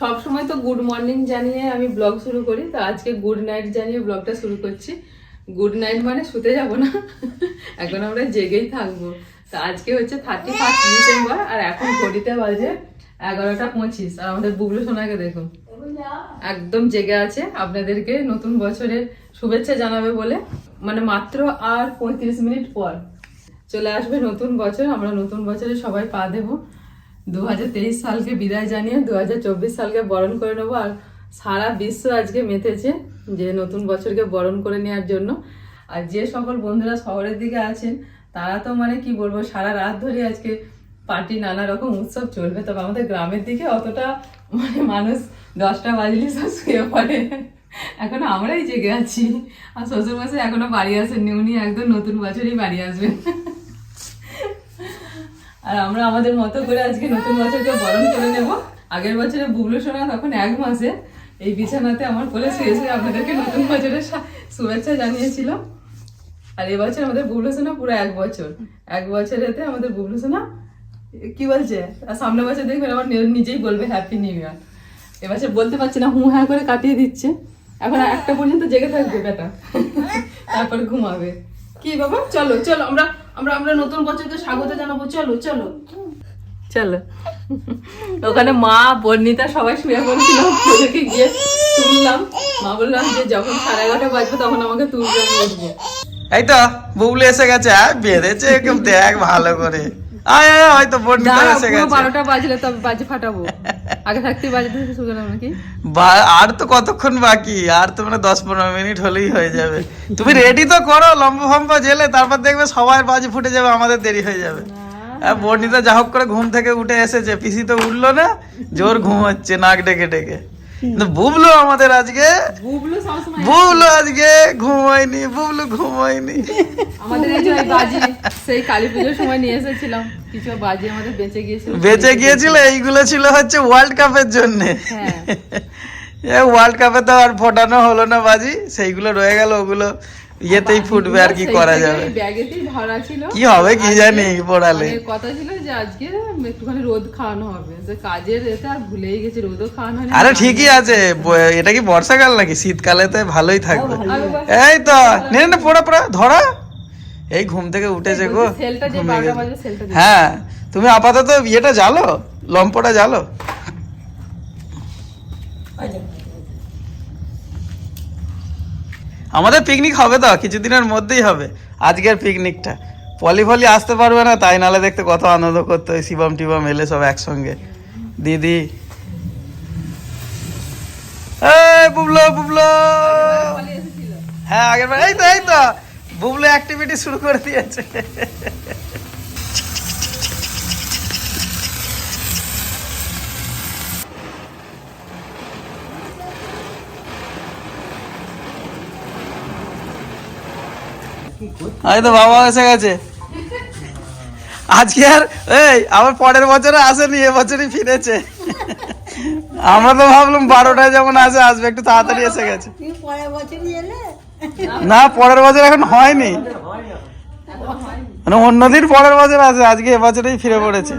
সব সময় তো গুড মর্নিং জানিয়ে আমি ব্লগ শুরু করি, তো আজকে গুড নাইট জানিয়ে ব্লগটা শুরু করছি। গুড নাইট মানে শুতে যাব না, এখন আমরা জেগেই থাকব। তো আজকে হচ্ছে থার্টি ফার্স্ট ডিসেম্বর আর এখন ঘড়িতে বাজে এগারোটা পঁচিশ, আর আমাদের বুবলু সোনাকে দেখুন একদম জেগে আছে, আপনাদেরকে নতুন বছরের শুভেচ্ছা জানাবে বলে। মানে মাত্র আর পঁয়ত্রিশ মিনিট পর। চলে আসবে নতুন বছর, আমরা নতুন বছরে সবাই পা দেব। দু হাজার তেইশ সালকে বিদায় জানিয়ে দু হাজার চব্বিশ সালকে বরণ করে নেব আর সারা বিশ্ব আজকে মেতেছে যে নতুন বছরকে বরণ করে নেওয়ার জন্য। আর যে সকল বন্ধুরা শহরের দিকে আছেন, তারা তো মানে কি বলব, সারা রাত ধরে আজকে পার্টি নানা রকম উৎসব চলবে। তবে আমাদের গ্রামের দিকে অতটা মানে মানুষ দশটা বাজলে সব শুয়ে পড়ে। এখন আমরাই জেগে আছি। আর শ্বশুর মশাই এখনও বাড়ি আসেননি, উনি একদম নতুন বছরই বাড়ি আসবেন। আর আমরা আমাদের মতো করে আজকে নতুন বছরকে বরণ করে নেব। আগের বছরে বুবলু সোনা তখন এক মাসে এই বিছানাতে আমার কোলে শুয়ে শুয়ে আপনাদেরকে নতুন বছরের শুভেচ্ছা জানিয়েছিল। আর এবছর আমাদের বুবলু সোনা পুরো এক বছর। এক বছরেতে আমাদের বুবলু সোনা, কি বলছে? আর সামনে বছর দেখবেন আমার নিজেই বলবে হ্যাপি নিউ ইয়ার এবছর বলতে পারছি না, হু হ্যাঁ করে কাটিয়ে দিচ্ছে। এখন একটা পর্যন্ত জেগে থাকবে, বেটা। তারপর ঘুমাবে। কি বাবা? চলো চলো, আমরা আমরা আমরা নতুন বছরকে স্বাগত জানাব। চলো চলো। চলো। ওখানে মা বর্ণিতা সবাই শুয়ে পড়ছিল। ওদেরকে গিয়ে তুললাম। মা বললাম যে যখন সাড়ে এগারোটা বাজবে তখন আমাকে তুলবে আমি উঠবো। এই তো বুবলু এসে গেছে আর বেঁধেছে কেউ দেখ ভালো করে। আয় আয় হয়তো বর্ণিতা এসে গেছে। বারোটা বাজলে তবে বাজে ফাটাবো। আগে থাকতেই বাজে থেকে শুরু করলাম নাকি? আর তো কতক্ষণ বাকি? আর তো মানে দশ পনেরো মিনিট হলেই হয়ে যাবে। তুমি রেডি তো করো লম্বা ফম্বা জেলে তারপর দেখবে সবাই বাজি ফুটে যাবে আমাদের দেরি হয়ে যাবে। বর্ণিতা যা হোক করে ঘুম থেকে উঠে এসেছে পিসি তো উঠল না জোর ঘুম হচ্ছে নাক ডেকে ডেকে। বুবলু আমাদের আজকে বুবলু আজকে ঘুমায়নি বুবলু ঘুমায়নি। আমাদের এই যে বাজি সেই কালী পুজোর সময় নিয়ে এসেছিলাম। কিছু বাজি আমাদের বেঁচে গিয়েছিল। বেঁচে গিয়েছিল এইগুলো ছিল হচ্ছে ওয়ার্ল্ড কাপের জন্য। হ্যাঁ। ওয়ার্ল্ড কাপে তো আর ফোটানো হলো না বাজি সেইগুলো রয়ে গেল ওগুলো ইয়েতেই ফুটবে আর কি করা যাবে। ব্যাগেতেই ভরা ছিল। কি হবে কি জানি পড়ালে। কথা ছিল যে আজকে একটুখানি রোদ খাওয়ানো হবে। তো কাজের আর ভুলেই গেছি রোদও খাওয়ানো আরে ঠিকই আছে এটা কি বর্ষাকাল নাকি? শীতকালে তো ভালোই থাকবে। এই তো নে না পড়া পড়া ধরা। এই ঘুম থেকে উঠেছে গো। যে হ্যাঁ তুমি আপাতত ইয়েটা জ্বালো লম্পটা জ্বালো। আমাদের পিকনিক হবে তো, কিছুদিনের মধ্যেই হবে। আজকের পিকনিকটা পলি ফলি আসতে পারবে না, তাই নালে দেখতে কত আনন্দ করতে হয়, শিবম টিবম এলে সব একসঙ্গে। দিদি। বুবলো বুবলো। হ্যাঁ আগের বার এই তো এই তো। বুবলো অ্যাক্টিভিটি শুরু করে দিয়েছে। এই তো বাবা এসে গেছে। আজকে আর এই আবার পরের বছরে আসেনি এবছরই ফিরেছে। আমরা তো ভাবলাম বারোটায় যেমন আসে আসবে একটু তাড়াতাড়ি এসে গেছে। বছরই না পরের বছর এখন হয়নি। মানে অন্যদিন পরের বছর আছে আজকে এ এবছরেই ফিরে পড়েছে।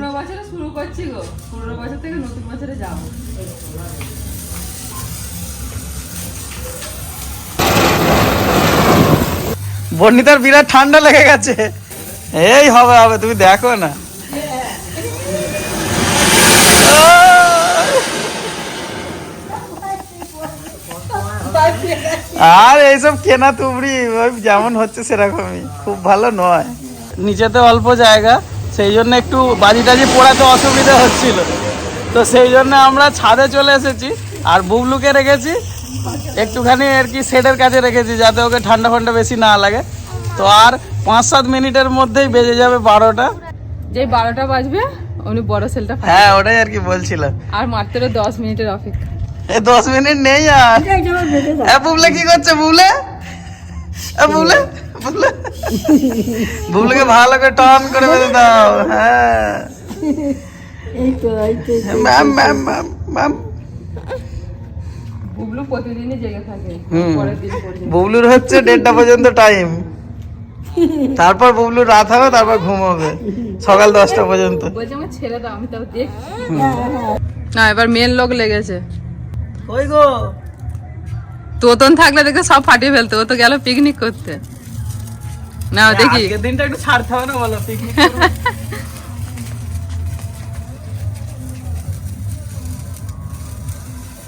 বর্ণিতার বিরাট ঠান্ডা লেগে গেছে। এই হবে হবে, তুমি দেখো না। আর এইসব কেনা তুবড়ি, ওই যেমন হচ্ছে সেরকমই, খুব ভালো নয়। নিচেতে অল্প জায়গা, সেই জন্য একটু বাজি টাজি পোড়াতে অসুবিধা হচ্ছিল। তো সেই জন্য আমরা ছাদে চলে এসেছি, আর বুবলুকে রেখেছি একটুখানি আর কি শেডের কাছে রেখেছি যাতে ওকে ঠান্ডা ফান্ডা বেশি না লাগে। তো আর পাঁচ সাত মিনিটের মধ্যেই বেজে যাবে বারোটা। যেই বারোটা বাজবে উনি বড় সেলটা হ্যাঁ ওটাই আর কি বলছিলাম। আর মাত্র দশ মিনিটের অপেক্ষা। এ দশ মিনিট নেই আর। এ বুবলে কি করছে বুবলে? এ বুবলে? বুবলে? বুবলেকে ভালো করে টন করে বেঁধে দাও। হ্যাঁ। এই তো এই তো। Ma'am ma'am ma'am ma'am. Bublu প্রতিদিনই জেগে থাকে। পরের দিন পর্যন্ত বুবলুর হচ্ছে দেড়টা পর্যন্ত টাইম। তারপর বুবলুর রাত হবে তারপর ঘুম হবে। সকাল দশটা পর্যন্ত। বলছে আমার ছেড়ে দাও আমি তাও দেখছি। না এবার মেন লোক লেগেছে। কই গো? তোতন থাকলে দেখে সব ফাটিয়ে ফেলতো। ও তো গেল পিকনিক করতে। না দেখি। দিনটা একটু ছাড়তে হবে না বলো পিকনিক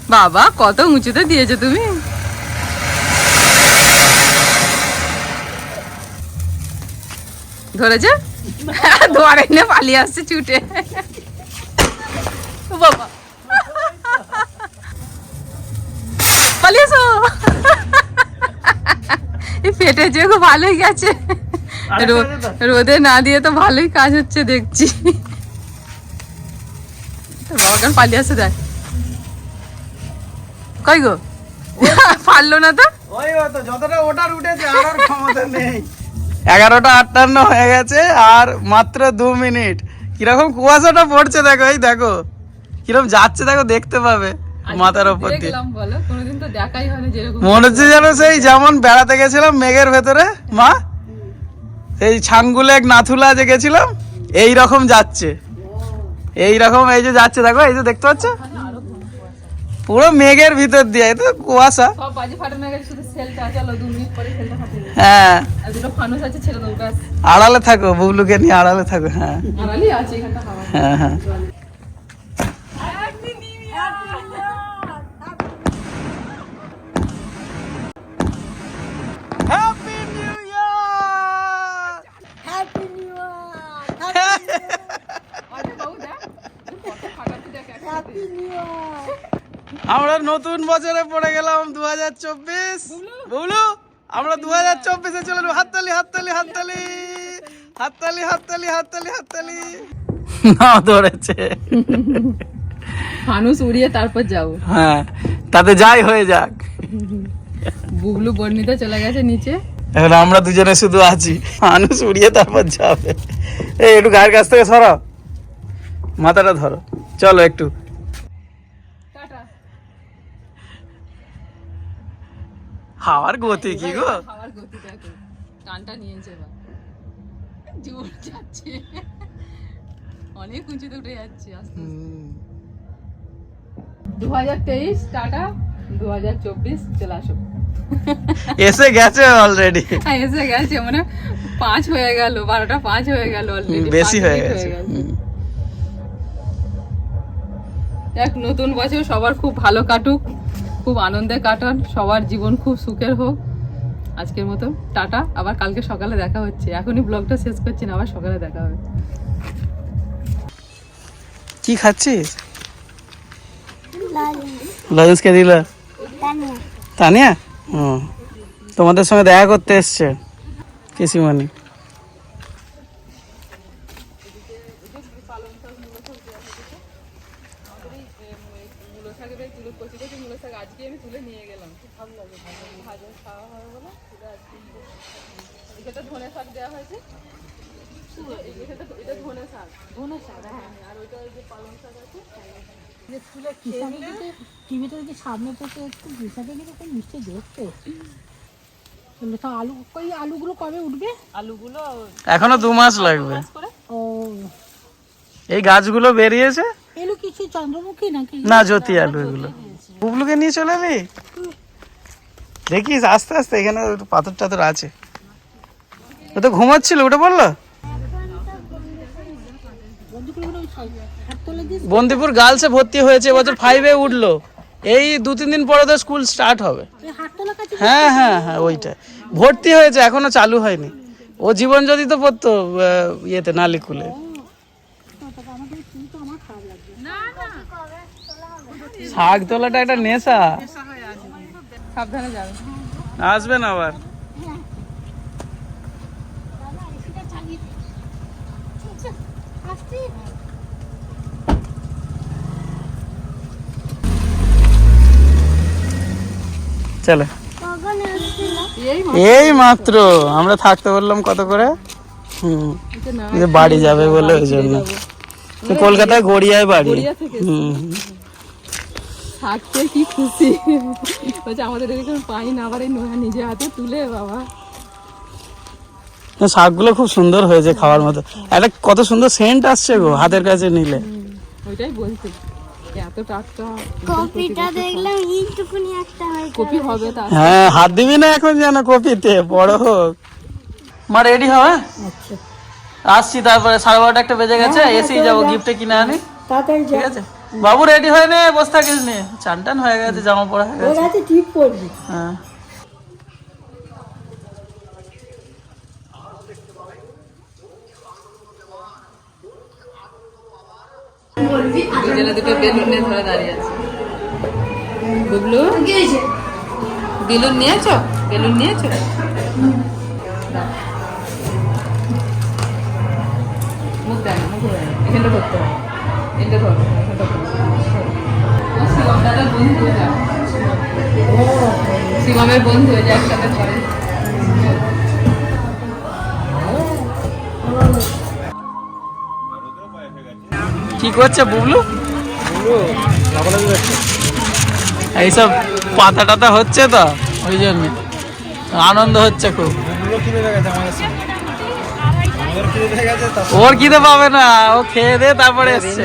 বাবা কত উঁচুতে দিয়েছ তুমি? ধরেছে? ধরে নে পালিয়ে আসছে ছুটে বাবা। পালিয়েছো ফেটেছে খুব ভালোই গেছে? রোদে না দিয়ে তো ভালোই কাজ হচ্ছে দেখছি। বাবা কেন পালিয়ে আসছে দেখ। কই গো? পারল না তো? ওই তো যতটা ওটার উঠেছে আর ক্ষমতা নেই। এগারোটা আটান্ন হয়ে গেছে আর মাত্র দু মিনিট। কীরকম কুয়াশাটা পড়ছে দেখো এই দেখো। কীরকম যাচ্ছে দেখো দেখতে পাবে মাথার ওপর দিয়ে। দেখলাম বলো। কোনোদিন তো দেখাই হয় না যেরকম মনে হচ্ছে যেন সেই যেমন বেড়াতে গেছিলাম মেঘের ভেতরে মা? এই ছাঙ্গুলেক নাথুলা যে গেছিলাম এই রকম যাচ্ছে। এই রকম এই যে যাচ্ছে দেখো এই যে দেখতে পাচ্ছ? পুরো মেঘের ভিতর দিয়ে তো কুয়াশা। সব বাজি ফাটানো গেছে শুধু সেলটা চলো দু মিনিট পরে সেলটা ফাটিয়ে হ্যাঁ। আর দুটো ফানুস আছে ছেড়ে দেবো ব্যাস। আড়ালে থাকো বুবলুকে নিয়ে আড়ালে থাকো হ্যাঁ। আড়ালি আছে এখানটা হাওয়া। হ্যাঁ হ্যাঁ Happy New Year! Happy new year আরে বাবু দেখ কত ফাটাতে দেখ একসাথে। হ্যাপি নিউ ইয়ার আমরা নতুন বছরে পড়ে গেলাম দু হাজার চব্বিশ। বুবলু? আমরা দু হাজার চব্বিশে চলে এলাম। হাততালি হাততালি হাততালি। হাততালি হাততালি হাততালি হাততালি। না ধরেছে। ফানুস উড়িয়ে তারপর যাব। হ্যাঁ তাতে যাই হয়ে যাক। বুগলু বর্ণিতে চলে গেছে নিচে। এখন আমরা দুজনে শুধু আছি। মানুষ উড়িয়ে তারপর যাবে। এই একটু গায়ের কাছ থেকে সরাও মাথাটা ধরো। চলো একটু। হাওয়ার গতি কি গো? খাওয়ার গতি দেখো টানটা নিয়েছে এবার। জোর যাচ্ছে। অনেক উঁচুতে উঠে যাচ্ছে আস্তে দু হাজার তেইশ টাটা। দু হাজার চব্বিশ চলে আসো। এসে গেছে অলরেডি হ্যাঁ, এসে গেছে মানে পাঁচ হয়ে গেল বারোটা পাঁচ হয়ে গেল অলরেডি বেশি হয়ে গেছে। এক নতুন বছর সবার খুব ভালো কাটুক। খুব আনন্দে কাটান সবার জীবন খুব সুখের হোক। আজকের মতো টাটা। আবার কালকে সকালে দেখা হচ্ছে। এখনই ব্লগটা শেষ করছি না আবার সকালে দেখা হবে। কি খাচ্ছিস? লাল লজেন্সকে দিল? তানিয়া। তানিয়া? ও তোমাদের সঙ্গে দেখা করতে এসছে। কিসিমণি মূলো শাকের এই তুলে কচি কচি মূলো শাক আজকে আমি তুলে নিয়ে গেলাম খুব ভালো লাগে ভাজা খাওয়া হবে বলে এটা আজকে এটা ধনে শাক দেওয়া হয়েছে এটা এটা ধনে শাক ধনে শাক হ্যাঁ আর ওইটা ওই যে পালং শাক আছে টিভিটা যদি সামনে থেকে একটু খুব মিষ্টি দেখতে। তো আলু ওই আলুগুলো কবে উঠবে? আলুগুলো এখনও দু মাস লাগবে। ও। এই গাছগুলো বেরিয়েছে? এলো কিছু চন্দ্রমুখী নাকি? না জ্যোতি আলু এগুলো। বুবলুকে নিয়ে চলে এলি? দেখিস আস্তে আস্তে এখানে পাথর টাথর আছে। ও তো ঘুমাচ্ছিল ওটা বলল বন্দিপুর গার্লসে ভর্তি হয়েছে এবছর ফাইভে উঠল। এই দু তিন দিন পরে তো স্কুল স্টার্ট হবে। হ্যাঁ হ্যাঁ হ্যাঁ ওইটা ভর্তি হয়েছে এখনও চালু হয়নি। ও জীবন যদি তো পড়তো ইয়েতে নালিকুলে। শাক তোলাটা একটা নেশা। সাবধানে যাবে। আসবেন আবার। চলে। এই মাত্র আমরা থাকতে বললাম কত করে? হুম বাড়ি যাবে বলে ওই জন্য। কলকাতায় গড়িয়ায় বাড়ি। হুম থাকতে কি খুশি? বলছে আমাদের এরকম পাই না আবার এই নোয়া নিজে হাতে তুলে বাবা। শাকগুলো খুব সুন্দর হয়েছে খাওয়ার মতো। একটা কত সুন্দর সেন্ট আসছে গো হাতের কাছে নিলে। ওইটাই বলছি। এত টাটকা কপিটা দেখলাম এইটুকুনি একটা হয়েছে কপি হবে তা? হ্যাঁ হাত দিবি না এখন যেন কপিতে বড় হোক। মা রেডি হবে আচ্ছা। আসছি তারপরে সাড়ে বারোটা একটা বেজে গেছে এসেই যাব গিফটে কিনে আনি। তাড়াতাড়ি ঠিক আছে? বাবু রেডি হয়ে নে বসে থাকিস নে। চান টান হয়ে গেছে জামা পড়া হয়ে গেছে। ঠিক পড়বি। হ্যাঁ। দুজনে দুটো বেলুন নিয়ে ধরে দাঁড়িয়ে আছে। বুবলু? বেলুন নিয়েছো? বেলুন নিয়েছো। মুখ মুখ এখানটা হবে। এটা শিবমের বন্ধু হয়ে যায় একসাথে করে কি করছে বুবলু? এইসব পাতা টাতা হচ্ছে তো ওই জন্য। আনন্দ হচ্ছে খুব। ওর খিদে পাবে না ও খেয়ে দে তারপরে এসছে।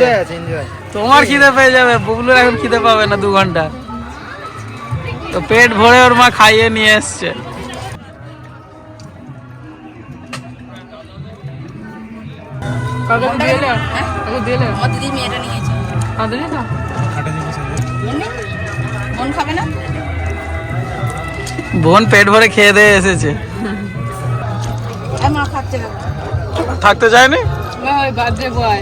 তোমার খিদে পেয়ে যাবে বুবলুর এখন খিদে পাবে না দু ঘণ্টা। তো পেট ভরে ওর মা খাইয়ে নিয়ে এসছে। কাকে কাকে দিলে আমার দিদি মেয়েটা নিয়েছে। তো? মন খাবে না? বোন পেট ভরে খেয়ে দিয়ে এসেছে। থাকতে চায়নি? ওই বার্থডে বয়।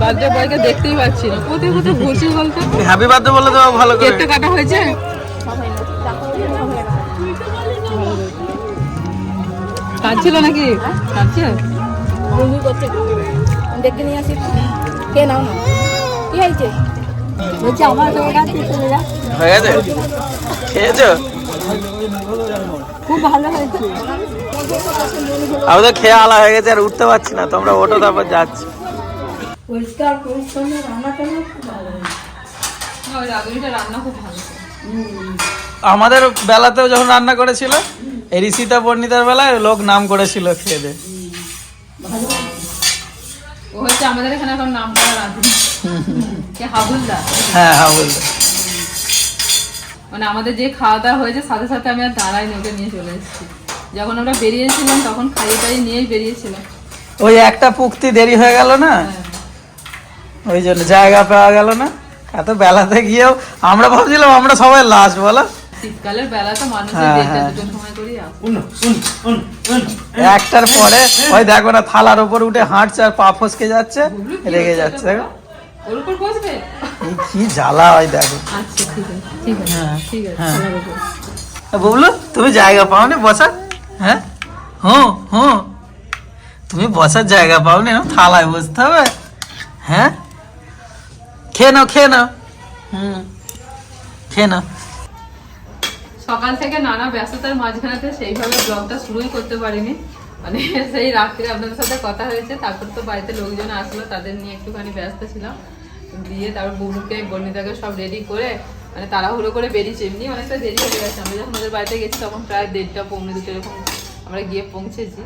বার্থডে বয়কে দেখতেই পাচ্ছি না। কোথায় কোথায় ঘুরছি বলতো? হ্যাপি বার্থডে বলে দেবো ভালো করে। কেকটা কাটা হয়েছে? কাটছিল নাকি? কাটছে? দেখে নিয়ে আসি। কে নাও না? কি হয়েছে? বলছি আমার হয়ে গেছে চলে যা হয়ে গেছে খেয়েছো? খুব ভালো হয়েছে। আমি তো খেয়ে আলা হয়ে গেছে আর উঠতে পারছি না। তোমরা ওঠো তারপর যাচ্ছি। পরিষ্কার পরিচ্ছন্ন রান্না টান্না খুব ভালো হয়েছে। রান্না খুব ভালো আমাদের বেলাতেও যখন রান্না করেছিল এই ঋষিতা বর্ণিতার বেলায় লোক নাম করেছিল খেয়ে ও হচ্ছে আমাদের এখানে এখন নাম করা রাঁধুনি কে হাবুলদা? হ্যাঁ হ্যাঁ বলল মানে আমাদের যে খাওয়া দাওয়া হয়েছে সাথে সাথে আমি আর দাঁড়াইনি ওকে নিয়ে চলে এসেছি। যখন আমরা বেরিয়েছিলাম তখন খাইয়ে টাইয়ে নিয়েই বেরিয়েছিলাম। ওই একটা পুক্তি দেরি হয়ে গেল না? ওই জন্য জায়গা পাওয়া গেল না? এত বেলাতে গিয়েও আমরা ভাবছিলাম আমরা সবাই লাস্ট বলো। শীতকালের বেলা তো মানুষের হ্যাঁ, দেড়টা হ্যাঁ। দুটোর সময় করেই একটার পরে ওই দেখো না থালার উপর উঠে হাঁটছে আর পা ফসকে যাচ্ছে রেগে যাচ্ছে দেখো। ওর উপর বসবে? কি জ্বালা হয় দেখো। আচ্ছা ঠিক আছে ঠিক আছে হ্যাঁ, ঠিক আছে হ্যাঁ। থালার বুবলু তুমি জায়গা পাওনি বসার? হ্যাঁ? হুম হুম তুমি বসার জায়গা পাওনি না? থালায় বসতে হবে? হ্যাঁ? খেয়ে নাও খেয়ে নাও। হুম খেয়ে নাও। সকাল থেকে নানা ব্যস্ততার মাঝখানেতে সেইভাবে ব্লগটা শুরুই করতে পারিনি। মানে সেই রাত্রে আপনাদের সাথে কথা হয়েছে, তারপর তো বাড়িতে লোকজন আসলো, তাদের নিয়ে একটুখানি ব্যস্ত ছিলাম। দিয়ে তারপর বুবুকে, বর্ণিতাকে সব রেডি করে মানে তাড়াহুড়ো করে বেরিয়েছে। এমনি অনেকটা দেরি হয়ে গেছে। আমরা যখন ওদের বাড়িতে গেছি, তখন প্রায় দেড়টা, পৌনে দুটো এরকম আমরা গিয়ে পৌঁছেছি।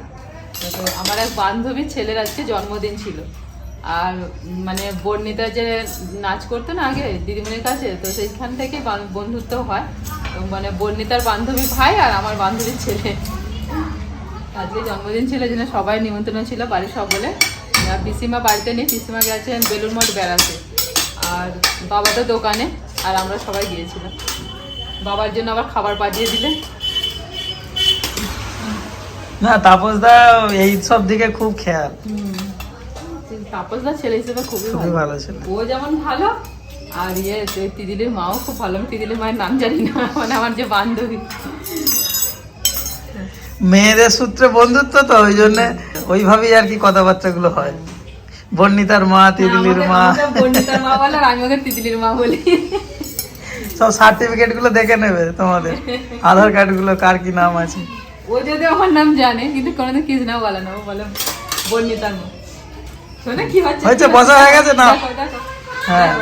তো আমার এক বান্ধবীর ছেলের আজকে জন্মদিন ছিল। আর মানে বর্ণিতা যে নাচ করতো না আগে, দিদিমণির কাছে, তো সেইখান থেকে বন্ধুত্ব হয়। মানে বর্ণিতার বান্ধবী ভাই আর আমার বান্ধবীর ছেলে। আজকে জন্মদিন ছিল জন্য সবাই নিমন্ত্রণ ছিল বাড়ির সকলে আর পিসিমা বাড়িতে নেই পিসিমা গেছেন বেলুর মঠ বেড়াতে। আর বাবা তো দোকানে আর আমরা সবাই গিয়েছিলাম। বাবার জন্য আবার খাবার পাঠিয়ে দিলে। না তাপস দা এই সব দিকে খুব খেয়াল। তাপসদা ছেলে হিসেবে খুবই ভালো ছিল। ও যেমন ভালো আর ইয়ে তিদিলির মাও খুব ভালো আমি তিদিলির মায়ের নাম জানি না মানে আমার যে বান্ধবী। মেয়েদের সূত্রে বন্ধুত্ব তো ওই জন্য ওইভাবেই আর কি কথাবার্তাগুলো হয়। বর্ণিতার মা আমাকে- মা। বর্ণিতার মা বলে আর আমি ওকে তিতিলির মা বলি। সব সার্টিফিকেটগুলো দেখে নেবে তোমাদের। আধার কার্ডগুলো কার কি নাম আছে। ও যদি আমার নাম জানে কিন্তু কোনোদিন কিছু না বলে না ও বলে বর্ণিতার মা। শোনে কি হচ্ছে? হয়েছে, বসা হয়ে গেছে না? হ্যাঁ।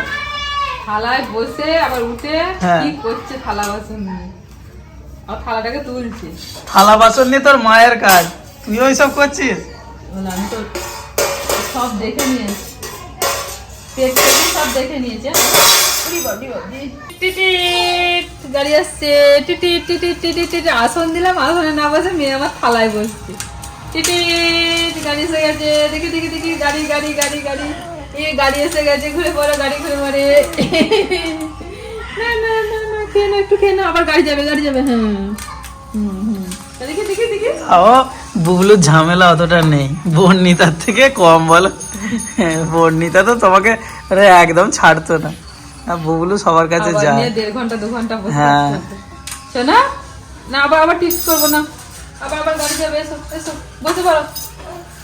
থালায় বসে আবার উঠে হ্যাঁ। কি করছে থালা বাসন নিয়ে আর থালাটাকে তুলছে থালা বাসন নিয়ে তোর মায়ের কাজ তুই ওই সব করছিস আমি তো সব দেখে নিয়ে এসেছি। পেট পেটে সব দেখে নিয়েছে গাড়ি আসছে টিটিট টিটিট টিটিট টিটিট। আসন দিলাম আসনে না বসে মেয়ে আমার থালায় বসছে টিটিট গাড়ি এসে গেছে দেখি দেখি দেখি গাড়ি গাড়ি গাড়ি গাড়ি এই গাড়ি এসে গেছে ঘুরে পড়ো গাড়ি ঘুরে পড়ে। না না না না খেয়ে না একটু খেয়ে না আবার গাড়ি যাবে গাড়ি যাবে হ্যাঁ। তাও বুবলুর ঝামেলা অতটা নেই। বর্ণিতার থেকে কম বলো। হ্যাঁ, বর্ণিতা তো তোমাকে একদম ছাড়তো না। বুবলু সবার কাছে যায়। দেড় ঘণ্টা দু ঘণ্টা হ্যাঁ। শোনা না আবার আবার টিপস করব না। আবার আবার গাড়ি যাবে এসো এসো। বসে পড়ো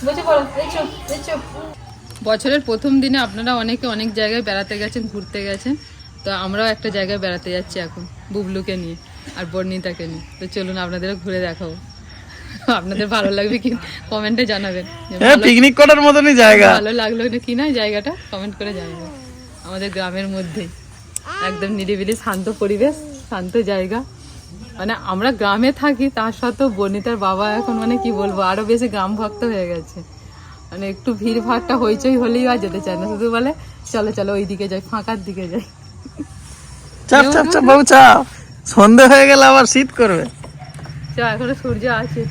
বসে পড়ো এসো এসো। বছরের প্রথম দিনে আপনারা অনেকে অনেক জায়গায় বেড়াতে গেছেন ঘুরতে গেছেন। তো আমরাও একটা জায়গায় বেড়াতে যাচ্ছি এখন বুবলুকে নিয়ে আর বর্ণিতাকে নিয়ে। তো চলুন আপনাদেরও ঘুরে দেখাবো। আপনাদের ভালো লাগবে কি? কমেন্টে জানাবেন। যে হ্যাঁ পিকনিক করার মতনই জায়গা। ভালো লাগল কি না জায়গাটা? কমেন্ট করে জানাবেন। আমাদের গ্রামের মধ্যে একদম নিরিবিলি শান্ত পরিবেশ শান্ত জায়গা। মানে আমরা গ্রামে থাকি তার সত্ত্বেও বর্ণিতার বাবা এখন মানে কি বলব? আরও বেশি গ্রাম ভক্ত হয়ে গেছে। মানে একটু ভিড় ভাড়টা হইচই হলেই আর যেতে চায় না। শুধু বলে চলো চলো ওই দিকে যাই ফাঁকার দিকে যাই। চাপ চাপ চাপ বাবু চাপ। সন্ধে হয়ে গেলে আবার শীত করবে। চ এখনও সূর্য আছে।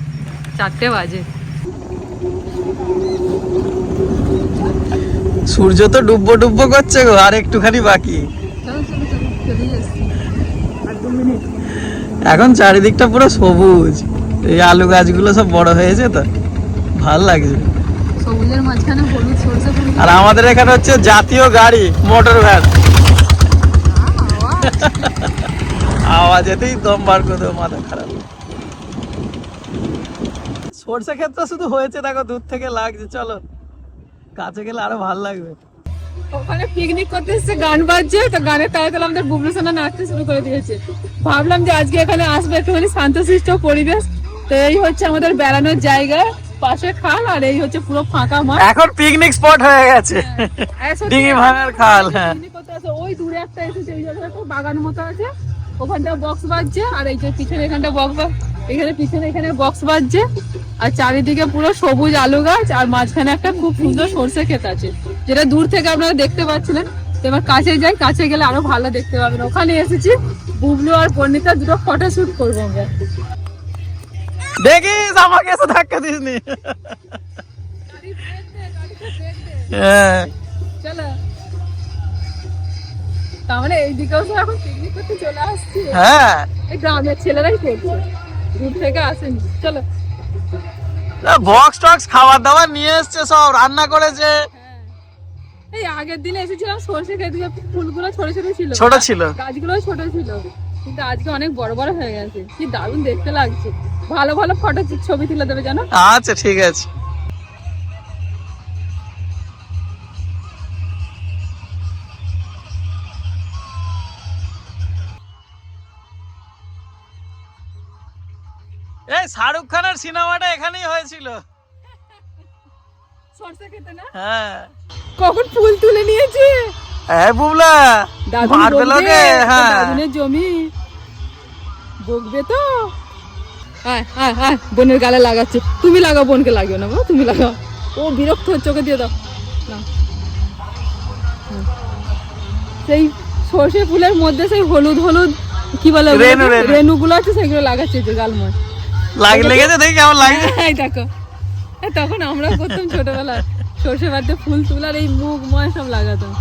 চারটে বাজে। সূর্য তো ডুববো ডুববো করছে গো আর একটুখানি বাকি। চলো চলো চলো এখন চারিদিকটা পুরো সবুজ। এই আলু গাছগুলো সব বড় হয়েছে তো ভালো লাগছে। সবুজের মাঝখানে হলুদ সরষে ফুল আর আমাদের এখানে হচ্ছে জাতীয় গাড়ি মোটর ভ্যান। আওয়াজেতেই দম বার করে দেবো মাথা খারাপ। সর্ষে ক্ষেত্রে শুধু হয়েছে দেখো দূর থেকে লাগছে চলো। কাছে গেলে আরও ভালো লাগবে। ওখানে পিকনিক করতে এসেছে গান বাজছে তো গানের তালে তালে আমাদের বুবলু সোনা নাচতে শুরু করে দিয়েছে। ভাবলাম যে আজকে এখানে আসবে একটুখানি শান্তশিষ্ট পরিবেশ। তো এই হচ্ছে আমাদের বেড়ানোর জায়গা। পাশে খাল আর এই হচ্ছে পুরো ফাঁকা মাঠ। এখন পিকনিক স্পট হয়ে গেছে। ডিঙি ভাঙার খাল হ্যাঁ। ওই দূরে একটা এসেছে ওই জায়গাটা বাগান মতো আছে। ওখানটা বক্স বাজছে আর এই যে পিছনে এখানটা বক্স এখানে পিছনে এখানে বক্স বাজছে। আর চারিদিকে পুরো সবুজ আলু গাছ আর মাঝখানে একটা খুব সুন্দর সর্ষে ক্ষেত আছে। যেটা দূর থেকে আপনারা দেখতে পাচ্ছিলেন। এবার কাছে যাই কাছে গেলে আরও ভালো দেখতে পাবেন। ওখানে এসেছি বুবলু আর পর্ণিতা দুটো ফটো শুট করব আমরা। দেখিস আমাকে এসে ধাক্কা দিসনি। হ্যাঁ। চলো। এইদিকেও তো এখন পিকনিক করতে চলে আসছি। হ্যাঁ। এই গ্রামের ছেলেরাই করছে। দূর থেকে আসেনি। চলো। বক্স টক্স খাবার দাবার নিয়ে এসছে সব রান্না করেছে। এই আগের দিনে এসেছিলাম সরষে খেতে ফুলগুলো ছোট ছোট ছিল। ছোট ছিল। গাছগুলো ছোট ছিল। কিন্তু আজকে অনেক বড় বড় হয়ে গেছে। কি দারুণ দেখতে লাগছে। ভালো ভালো ফটো ছবি তুলে দেবে জানো? আচ্ছা ঠিক আছে। এই শাহরুখ খানের সিনেমাটা এখানেই হয়েছিল। হ্যাঁ। কখন ফুল তুলে নিয়েছে? হ্যাঁ বুবলা। মারবে লোকে হ্যাঁ। জমি। বকবে তো? আয় আয় আয় বোনের গালে লাগাচ্ছে। তুমি লাগাও বোনকে লাগিও না বাবা, তুমি লাগাও। ও বিরক্ত হচ্ছে ওকে দিয়ে দাও। সেই সর্ষে ফুলের মধ্যে সেই হলুদ হলুদ কি বলে। আছে সেগুলো লাগাচ্ছে যে গালময়। দেখি কেমন এই দেখো। এই তখন আমরা করতাম ছোটবেলায়। সর্ষে বাড়িতে ফুল তুলার এই মুখ ময় সব লাগাতাম।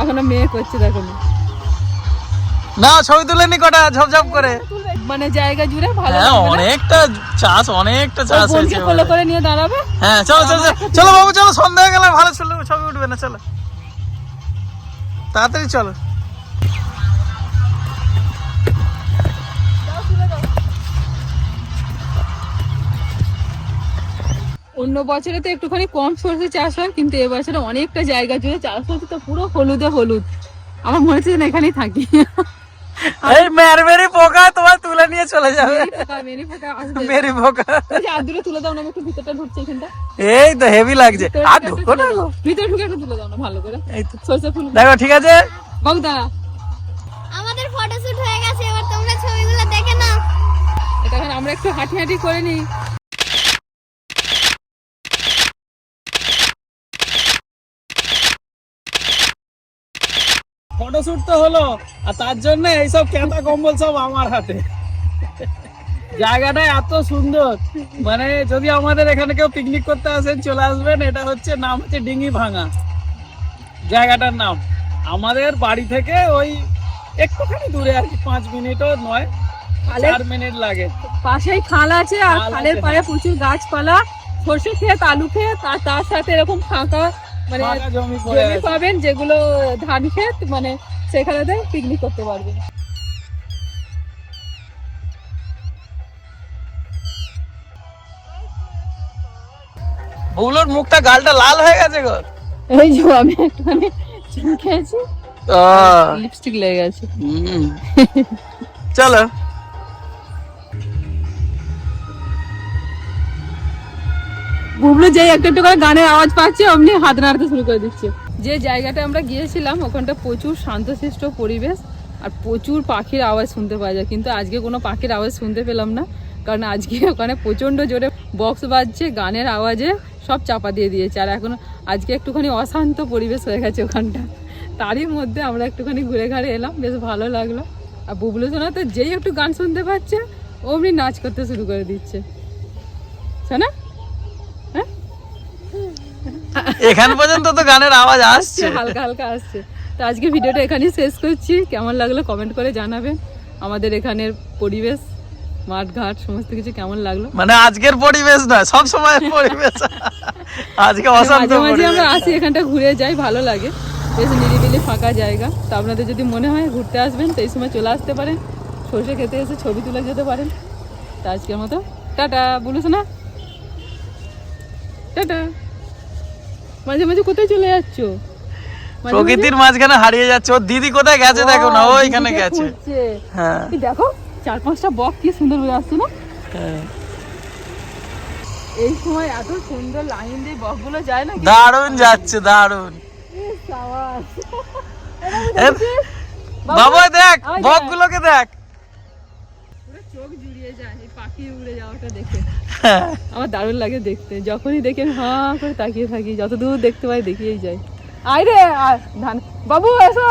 এখনও মেয়ে করছে দেখো না। না ছবি তুলে নি কটা ঝপঝপ করে। মানে জায়গা জুড়ে ভালো হ্যাঁ অনেকটা চাষ অনেকটা চাষ হয়েছে করে নিয়ে দাঁড়াবে? হ্যাঁ চলো চলো চলো। বাবু চলো সন্ধ্যা গেলে ভালো ছবি ছবি উঠবে না চলো। তাড়াতাড়ি চলো। অন্য বছরে তো একটুখানি কম সরষে চাষ হয় কিন্তু এবছরে অনেকটা জায়গা জুড়ে চাষ হচ্ছে তো পুরো হলুদে হলুদ। আমার মনে হচ্ছে যেন এখানেই থাকি। এই মেরমেরি পোকা তোমার তুলে নিয়ে চলে যাবে। মেরি পোকা, মেরি। মেরি আর দূরে তুলে দাও না আমি একটু ভিতরটা ঢুকছে এখানটা। এই তো হেভি লাগছে। ভিতরে আর ঢুকো না তুলে দাও। ভিতরে ঢুকে একটু তুলে দাও না ভালো করে। এই তো। সরষে ফুল। দেখো ঠিক আছে? বাবু দাঁড়া আমাদের ফটোশুট হয়ে গেছে এবার তোমরা ছবিগুলো দেখে নাও। এটা এখন আমরা একটু হাঁটি হাঁটি করে নিই। ফটোশুট তো হলো আর তার জন্য এইসব কেতা কম্বল সব আমার হাতে। জায়গাটা এত সুন্দর। মানে যদি আমাদের এখানে কেউ পিকনিক করতে আসেন চলে আসবেন এটা হচ্ছে নাম হচ্ছে ডিঙ্গি ভাঙা। জায়গাটার নাম। আমাদের বাড়ি থেকে ওই একটুখানি দূরে আর কি পাঁচ মিনিটও নয় চার মিনিট লাগে। পাশেই খাল আছে আর খালের পাড়ে হ্যাঁ। প্রচুর গাছপালা সর্ষে ক্ষেত আলু ক্ষেত আর তার সাথে এরকম ফাঁকা মানে জমি আছে পাবেন যেগুলো ধান ক্ষেত মানে সেখানেতে পিকনিক করতে পারবেন। বুবলুর মুখটা গালটা লাল হয়ে গেছে গো। এই যে আমি একটুখানি চুন খেয়েছি। লিপস্টিক লেগে গেছে। হুম। চলো। বুবলু যেই একটা একটু করে গানের আওয়াজ পাচ্ছে, অমনি হাত নাড়তে শুরু করে দিচ্ছে। যে জায়গাটা আমরা গিয়েছিলাম, ওখানটা প্রচুর শান্তশিষ্ট পরিবেশ আর প্রচুর পাখির আওয়াজ শুনতে পাওয়া যায়। কিন্তু আজকে কোনো পাখির আওয়াজ শুনতে পেলাম না, কারণ আজকে ওখানে প্রচণ্ড জোরে বক্স বাজছে, গানের আওয়াজে সব চাপা দিয়ে দিয়েছে। আর এখন আজকে একটুখানি অশান্ত পরিবেশ হয়ে গেছে ওখানটা। তারই মধ্যে আমরা একটুখানি ঘুরে ঘাড়ে এলাম, বেশ ভালো লাগল। আর বুবলু সোনা তো যেই একটু গান শুনতে পাচ্ছে, অমনি নাচ করতে শুরু করে দিচ্ছে। শোনা এখান পর্যন্ত তো গানের আওয়াজ আসছে। হালকা হালকা আসছে। তো আজকে ভিডিওটা এখানেই শেষ করছি। কেমন লাগল কমেন্ট করে জানাবেন। আমাদের এখানের পরিবেশ মাঠ ঘাট সমস্ত কিছু কেমন লাগল? মানে আজকের পরিবেশ নয় সব সময়ের পরিবেশ। আজকে অশান্ত মাঝে মাঝে আমরা আসি এখানটা ঘুরে যাই ভালো লাগে। বেশ নিরিবিলি ফাঁকা জায়গা। তো আপনাদের যদি মনে হয় ঘুরতে আসবেন তো এই সময় চলে আসতে পারেন। সর্ষে খেতে এসে ছবি তুলে যেতে পারেন। তো আজকের মতো টাটা বলুস না টাটা। মাঝে মাঝে কোথায় চলে যাচ্ছ? প্রকৃতির মাঝখানে হারিয়ে যাচ্ছে। ওর দিদি কোথায় গেছে? দেখো না ও এখানে দিদিকে গেছে। হ্যাঁ। এই দেখো চার পাঁচটা বক কি সুন্দর হয়ে আসছে না? হ্যাঁ। এই সময় এত সুন্দর লাইন দিয়ে বকগুলো যায় না দারুণ যাচ্ছে দারুণ। বাবা দেখ ওই দেখ। চোখ জুড়িয়ে যায় এই পাখি উড়ে যাওয়াটা দেখে। আমার দারুণ লাগে দেখতে। যখনই দেখি হা করে তাকিয়ে থাকি যত দূর দেখতে পাই দেখিয়েই যাই। আয় রে ধান বাবু, এসো।